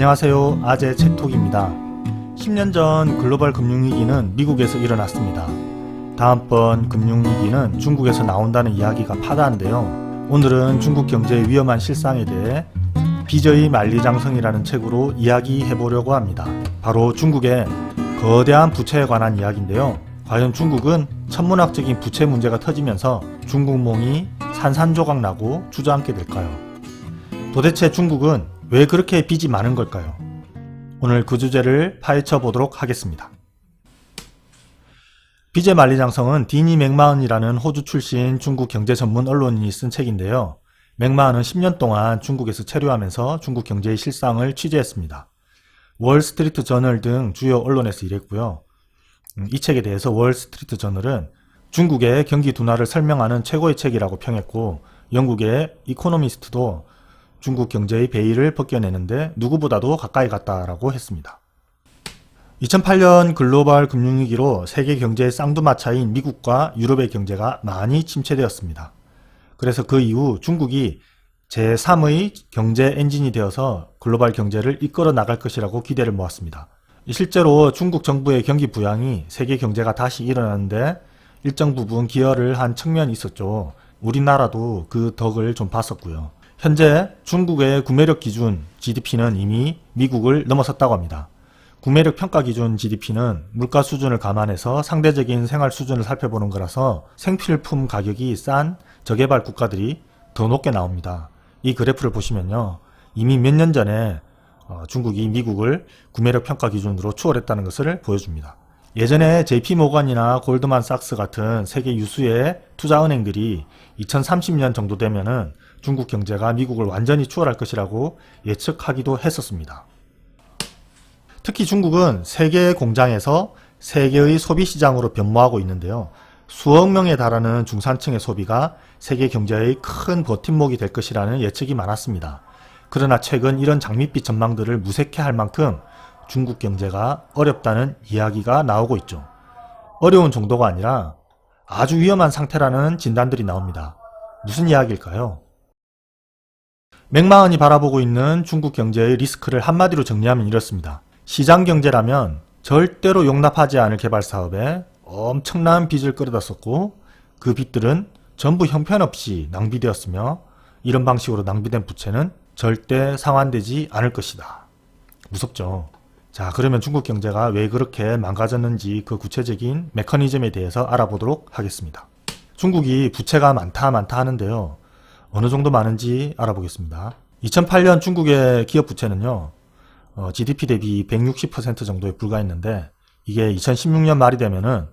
안녕하세요. 아재 책톡입니다. 10년 전 글로벌 금융위기는 미국에서 일어났습니다. 다음번 금융위기는 중국에서 나온다는 이야기가 파다한데요. 오늘은 중국 경제의 위험한 실상에 대해 비저의 만리장성이라는 책으로 이야기해 보려고 합니다. 바로 중국의 거대한 부채에 관한 이야기인데요. 과연 중국은 천문학적인 부채 문제가 터지면서 중국몽이 산산조각 나고 주저앉게 될까요? 도대체 중국은 왜 그렇게 빚이 많은 걸까요? 오늘 그 주제를 파헤쳐 보도록 하겠습니다. 빚의 만리장성은 디니 맥마은이라는 호주 출신 중국 경제 전문 언론인이 쓴 책인데요. 맥마은은 10년 동안 중국에서 체류하면서 중국 경제의 실상을 취재했습니다. 월스트리트 저널 등 주요 언론에서 일했고요. 음, 이 책에 대해서 월스트리트 저널은 중국의 경기 둔화를 설명하는 최고의 책이라고 평했고 영국의 이코노미스트도 중국 경제의 베일을 벗겨내는데 누구보다도 가까이 갔다라고 했습니다. 2008년 글로벌 금융위기로 세계 경제의 쌍두마차인 미국과 유럽의 경제가 많이 침체되었습니다. 그래서 그 이후 중국이 제3의 경제 엔진이 되어서 글로벌 경제를 이끌어 나갈 것이라고 기대를 모았습니다. 실제로 중국 정부의 경기 부양이 세계 경제가 다시 일어나는데 일정 부분 기여를 한 측면이 있었죠. 우리나라도 그 덕을 좀 봤었고요. 현재 중국의 구매력 기준 GDP는 이미 미국을 넘어섰다고 합니다. 구매력 평가 기준 GDP는 물가 수준을 감안해서 상대적인 생활 수준을 살펴보는 거라서 생필품 가격이 싼 저개발 국가들이 더 높게 나옵니다. 이 그래프를 보시면요. 이미 몇 년 전에 어, 중국이 미국을 구매력 평가 기준으로 추월했다는 것을 보여줍니다. 예전에 JP 모건이나 골드만삭스 같은 세계 유수의 투자 은행들이 2030년 정도 되면은 중국 경제가 미국을 완전히 추월할 것이라고 예측하기도 했었습니다. 특히 중국은 세계 공장에서 세계의 소비 시장으로 변모하고 있는데요. 수억 명에 달하는 중산층의 소비가 세계 경제의 큰 버팀목이 될 것이라는 예측이 많았습니다. 그러나 최근 이런 장밋빛 전망들을 무색해 할 만큼 중국 경제가 어렵다는 이야기가 나오고 있죠. 어려운 정도가 아니라 아주 위험한 상태라는 진단들이 나옵니다. 무슨 이야기일까요? 맥마은이 바라보고 있는 중국 경제의 리스크를 한마디로 정리하면 이렇습니다. 시장 경제라면 절대로 용납하지 않을 개발 사업에 엄청난 빚을 끌어다 썼고 그 빚들은 전부 형편없이 낭비되었으며 이런 방식으로 낭비된 부채는 절대 상환되지 않을 것이다. 무섭죠. 자, 그러면 중국 경제가 왜 그렇게 망가졌는지 그 구체적인 메커니즘에 대해서 알아보도록 하겠습니다. 중국이 부채가 많다 많다 하는데요. 어느 정도 많은지 알아보겠습니다. 2008년 중국의 기업 부채는요. 어, GDP 대비 160% 정도에 불과했는데 이게 2016년 말이 되면은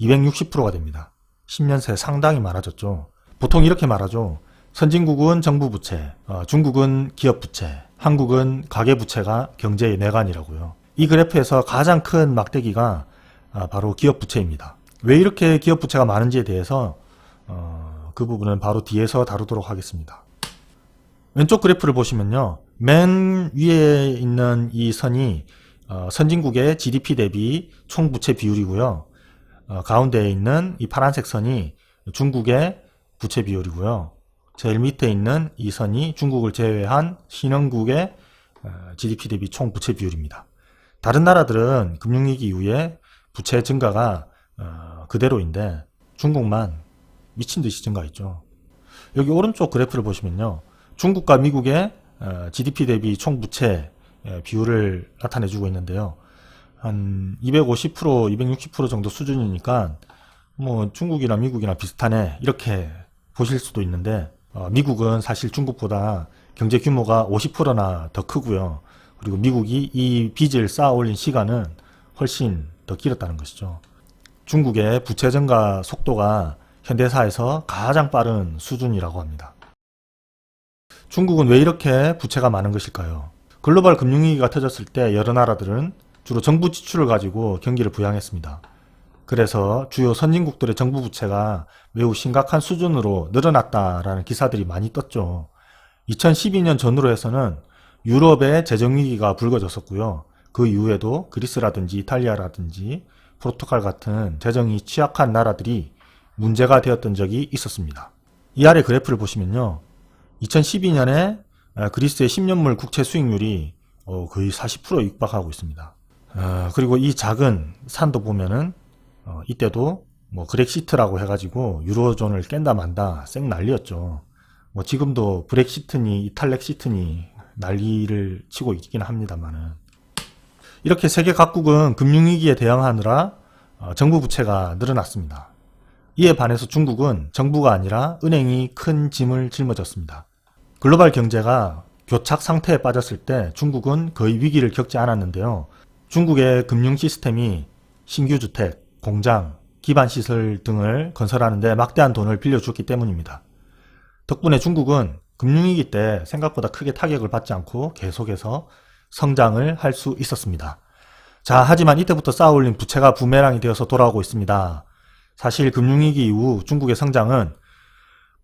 260%가 됩니다. 10년 새 상당히 많아졌죠. 보통 이렇게 말하죠. 선진국은 정부 부채, 어, 중국은 기업 부채, 한국은 가계 부채가 경제의 내관이라고요. 이 그래프에서 가장 큰 막대기가 아, 바로 기업 부채입니다. 왜 이렇게 기업 부채가 많은지에 대해서 어, 그 부분은 바로 뒤에서 다루도록 하겠습니다. 왼쪽 그래프를 보시면요. 맨 위에 있는 이 선이 어, 선진국의 GDP 대비 총 부채 비율이고요. 어, 가운데에 있는 이 파란색 선이 중국의 부채 비율이고요. 제일 밑에 있는 이 선이 중국을 제외한 신흥국의 어, GDP 대비 총 부채 비율입니다. 다른 나라들은 금융위기 이후에 부채 증가가 어, 그대로인데 중국만 미친 듯이 증가했죠. 여기 오른쪽 그래프를 보시면요. 중국과 미국의 어, GDP 대비 총 부채 예, 비율을 나타내주고 있는데요. 한 250%, 260% 정도 수준이니까 뭐 중국이나 미국이나 비슷하네 이렇게 보실 수도 있는데 어, 미국은 사실 중국보다 경제 규모가 50%나 더 크고요. 그리고 미국이 이 빚을 쌓아 올린 시간은 훨씬 더 길었다는 것이죠. 중국의 부채 증가 속도가 현대사에서 가장 빠른 수준이라고 합니다. 중국은 왜 이렇게 부채가 많은 것일까요? 글로벌 금융위기가 터졌을 때 여러 나라들은 주로 정부 지출을 가지고 경기를 부양했습니다. 그래서 주요 선진국들의 정부 부채가 매우 심각한 수준으로 늘어났다라는 기사들이 많이 떴죠. 2012년 전후로 해서는 유럽의 재정위기가 불거졌었고요. 그 이후에도 그리스라든지 이탈리아라든지 포르투갈 같은 재정이 취약한 나라들이 문제가 되었던 적이 있었습니다. 이 아래 그래프를 보시면요. 2012년에 그리스의 10년물 국채 수익률이 어, 거의 40% 육박하고 있습니다. 어, 그리고 이 작은 산도 보면은 어, 이때도 뭐 그렉시트라고 해가지고 유로존을 깬다 만다 쌩 난리였죠. 뭐 지금도 브렉시트니 이탈렉시트니 난리를 치고 있긴 합니다만은 이렇게 세계 각국은 금융위기에 대응하느라 어, 정부 부채가 늘어났습니다. 이에 반해서 중국은 정부가 아니라 은행이 큰 짐을 짊어졌습니다. 글로벌 경제가 교착 상태에 빠졌을 때 중국은 거의 위기를 겪지 않았는데요. 중국의 금융 시스템이 신규 주택, 공장, 기반 시설 등을 건설하는데 막대한 돈을 빌려주었기 때문입니다. 덕분에 중국은 금융위기 때 생각보다 크게 타격을 받지 않고 계속해서 성장을 할 수 있었습니다. 자, 하지만 이때부터 쌓아올린 부채가 부메랑이 되어서 돌아오고 있습니다. 사실 금융위기 이후 중국의 성장은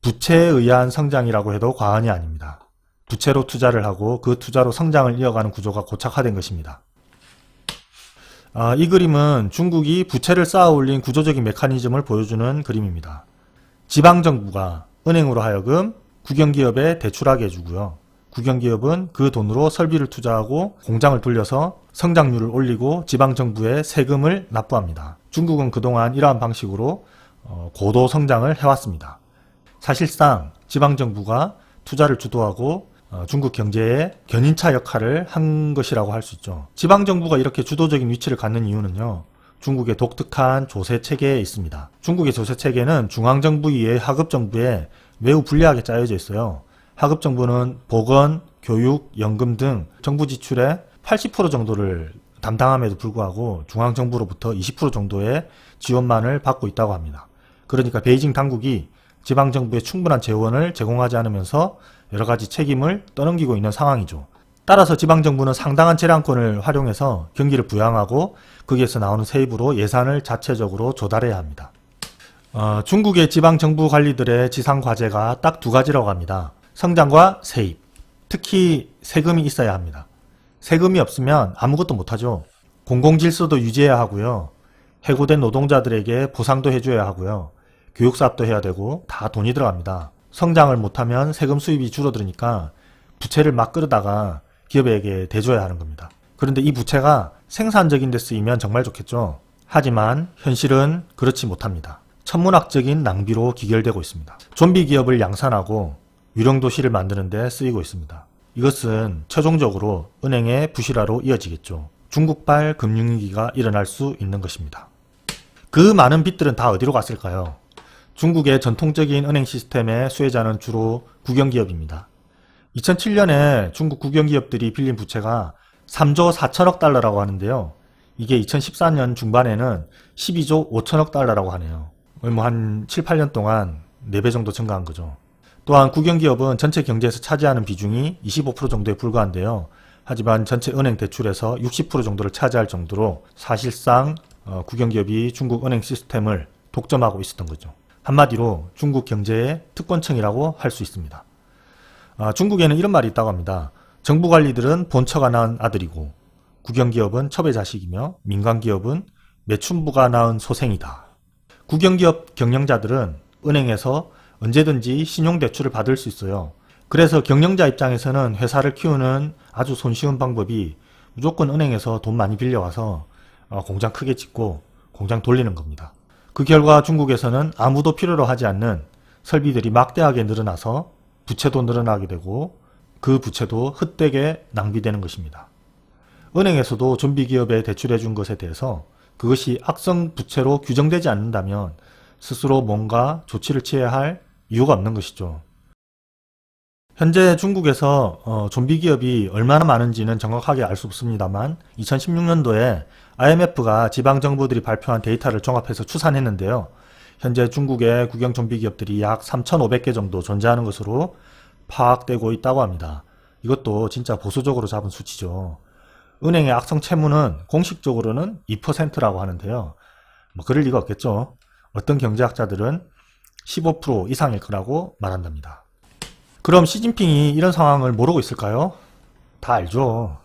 부채에 의한 성장이라고 해도 과언이 아닙니다. 부채로 투자를 하고 그 투자로 성장을 이어가는 구조가 고착화된 것입니다. 아, 이 그림은 중국이 부채를 쌓아 올린 구조적인 메커니즘을 보여주는 그림입니다. 지방정부가 은행으로 하여금 국영기업에 대출하게 해주고요. 국영기업은 그 돈으로 설비를 투자하고 공장을 돌려서 성장률을 올리고 지방정부에 세금을 납부합니다. 중국은 그동안 이러한 방식으로 어, 고도 성장을 해왔습니다. 사실상 지방정부가 투자를 주도하고 어, 중국 경제의 견인차 역할을 한 것이라고 할 수 있죠. 지방정부가 이렇게 주도적인 위치를 갖는 이유는요. 중국의 독특한 조세 체계에 있습니다. 중국의 조세 체계는 중앙정부 이외의 하급정부에 매우 불리하게 짜여져 있어요. 하급정부는 보건, 교육, 연금 등 정부 지출의 80% 정도를 담당함에도 불구하고 중앙정부로부터 20% 정도의 지원만을 받고 있다고 합니다. 그러니까 베이징 당국이 지방정부에 충분한 재원을 제공하지 않으면서 여러 가지 책임을 떠넘기고 있는 상황이죠. 따라서 지방정부는 상당한 재량권을 활용해서 경기를 부양하고 거기에서 나오는 세입으로 예산을 자체적으로 조달해야 합니다. 어, 중국의 지방정부 관리들의 지상 과제가 딱 두 가지라고 합니다. 성장과 세입. 특히 세금이 있어야 합니다. 세금이 없으면 아무것도 못하죠. 공공질서도 유지해야 하고요. 해고된 노동자들에게 보상도 해줘야 하고요. 교육 사업도 해야 되고 다 돈이 들어갑니다. 성장을 못하면 세금 수입이 줄어들으니까 부채를 막 끌어다가 기업에게 대줘야 하는 겁니다. 그런데 이 부채가 생산적인 데 쓰이면 정말 좋겠죠. 하지만 현실은 그렇지 못합니다. 천문학적인 낭비로 기결되고 있습니다. 좀비 기업을 양산하고 유령 도시를 만드는 데 쓰이고 있습니다. 이것은 최종적으로 은행의 부실화로 이어지겠죠. 중국발 금융위기가 일어날 수 있는 것입니다. 그 많은 빚들은 다 어디로 갔을까요? 중국의 전통적인 은행 시스템의 수혜자는 주로 국영기업입니다. 2007년에 중국 국영기업들이 빌린 부채가 3조 4천억 달러라고 하는데요. 이게 2014년 중반에는 12조 5천억 달러라고 하네요. 뭐 한 7, 8년 동안 4배 정도 증가한 거죠. 또한 국영기업은 전체 경제에서 차지하는 비중이 25% 정도에 불과한데요. 하지만 전체 은행 대출에서 60% 정도를 차지할 정도로 사실상 어, 국영기업이 중국 은행 시스템을 독점하고 있었던 거죠. 한마디로 중국 경제의 특권층이라고 할 수 있습니다. 아, 중국에는 이런 말이 있다고 합니다. 정부 관리들은 본처가 낳은 아들이고 국영기업은 첩의 자식이며 민간기업은 매춘부가 낳은 소생이다. 국영기업 경영자들은 은행에서 언제든지 신용대출을 받을 수 있어요. 그래서 경영자 입장에서는 회사를 키우는 아주 손쉬운 방법이 무조건 은행에서 돈 많이 빌려와서 어, 공장 크게 짓고 공장 돌리는 겁니다. 그 결과 중국에서는 아무도 필요로 하지 않는 설비들이 막대하게 늘어나서 부채도 늘어나게 되고 그 부채도 헛되게 낭비되는 것입니다. 은행에서도 좀비 기업에 대출해 준 것에 대해서 그것이 악성 부채로 규정되지 않는다면 스스로 뭔가 조치를 취해야 할 이유가 없는 것이죠. 현재 중국에서 어, 좀비 기업이 얼마나 많은지는 정확하게 알 수 없습니다만 2016년도에 IMF가 지방 정부들이 발표한 데이터를 종합해서 추산했는데요. 현재 중국의 국영 좀비 기업들이 약 3,500개 정도 존재하는 것으로 파악되고 있다고 합니다. 이것도 진짜 보수적으로 잡은 수치죠. 은행의 악성 채무는 공식적으로는 2%라고 하는데요. 뭐 그럴 리가 없겠죠. 어떤 경제학자들은 15% 이상일 거라고 말한답니다. 그럼 시진핑이 이런 상황을 모르고 있을까요? 다 알죠.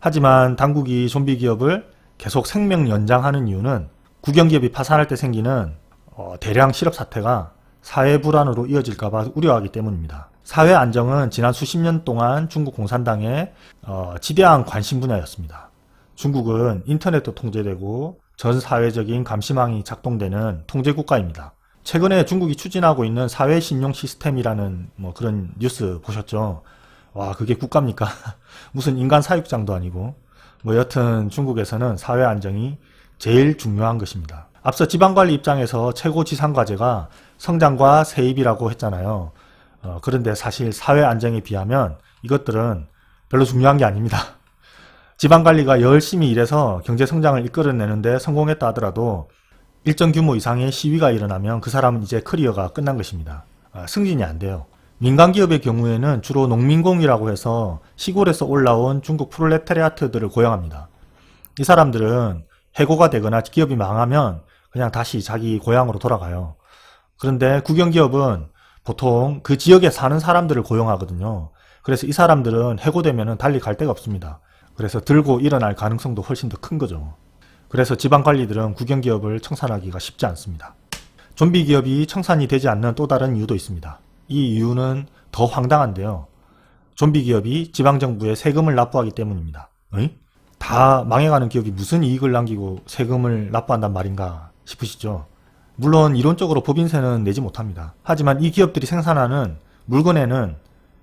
하지만 당국이 좀비 기업을 계속 생명 연장하는 이유는 국영기업이 파산할 때 생기는 어, 대량 실업 사태가 사회 불안으로 이어질까봐 우려하기 때문입니다. 사회 안정은 지난 수십 년 동안 중국 공산당의 어, 지대한 관심 분야였습니다. 중국은 인터넷도 통제되고 전 사회적인 감시망이 작동되는 통제 국가입니다. 최근에 중국이 추진하고 있는 사회 신용 시스템이라는 뭐 그런 뉴스 보셨죠? 와, 그게 국가입니까? 무슨 인간 사육장도 아니고. 뭐 여튼 중국에서는 사회 안정이 제일 중요한 것입니다. 앞서 지방관리 입장에서 최고 지상 과제가 성장과 세입이라고 했잖아요. 어, 그런데 사실 사회 안정에 비하면 이것들은 별로 중요한 게 아닙니다. 지방관리가 열심히 일해서 경제 성장을 이끌어내는데 성공했다 하더라도 일정 규모 이상의 시위가 일어나면 그 사람은 이제 커리어가 끝난 것입니다. 아, 승진이 안 돼요. 민간 기업의 경우에는 주로 농민공이라고 해서 시골에서 올라온 중국 프롤레타리아트들을 고용합니다. 이 사람들은 해고가 되거나 기업이 망하면 그냥 다시 자기 고향으로 돌아가요. 그런데 국영기업은 보통 그 지역에 사는 사람들을 고용하거든요. 그래서 이 사람들은 해고되면 달리 갈 데가 없습니다. 그래서 들고 일어날 가능성도 훨씬 더 큰 거죠. 그래서 지방 관리들은 국영 기업을 청산하기가 쉽지 않습니다. 좀비 기업이 청산이 되지 않는 또 다른 이유도 있습니다. 이 이유는 더 황당한데요. 좀비 기업이 지방 정부에 세금을 납부하기 때문입니다. 어이? 다 망해가는 기업이 무슨 이익을 남기고 세금을 납부한단 말인가 싶으시죠? 물론 이론적으로 법인세는 내지 못합니다. 하지만 이 기업들이 생산하는 물건에는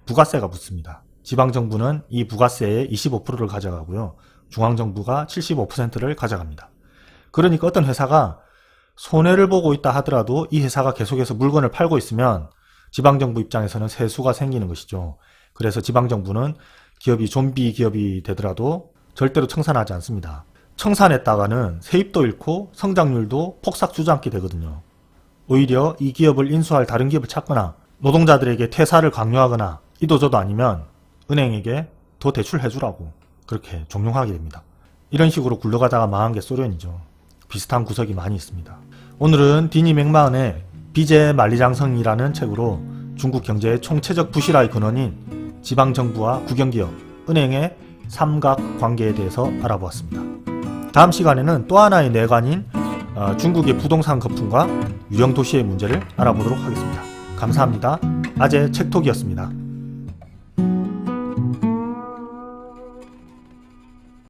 부가세가 붙습니다. 지방정부는 이 부가세의 25%를 가져가고요. 중앙정부가 75%를 가져갑니다. 그러니까 어떤 회사가 손해를 보고 있다 하더라도 이 회사가 계속해서 물건을 팔고 있으면 지방정부 입장에서는 세수가 생기는 것이죠. 그래서 지방정부는 기업이 좀비 기업이 되더라도 절대로 청산하지 않습니다. 청산했다가는 세입도 잃고 성장률도 폭삭 주저앉게 되거든요. 오히려 이 기업을 인수할 다른 기업을 찾거나 노동자들에게 퇴사를 강요하거나 이도저도 아니면 은행에게 더 대출해주라고 그렇게 종용하게 됩니다. 이런 식으로 굴러가다가 망한 게 소련이죠. 비슷한 구석이 많이 있습니다. 오늘은 디니 맥마은의 비제 만리장성이라는 책으로 중국 경제의 총체적 부실화의 근원인 지방정부와 국영기업, 은행의 삼각 관계에 대해서 알아보았습니다. 다음 시간에는 또 하나의 내관인 어, 중국의 부동산 거품과 유령 도시의 문제를 알아보도록 하겠습니다. 감사합니다. 아재 책톡이었습니다.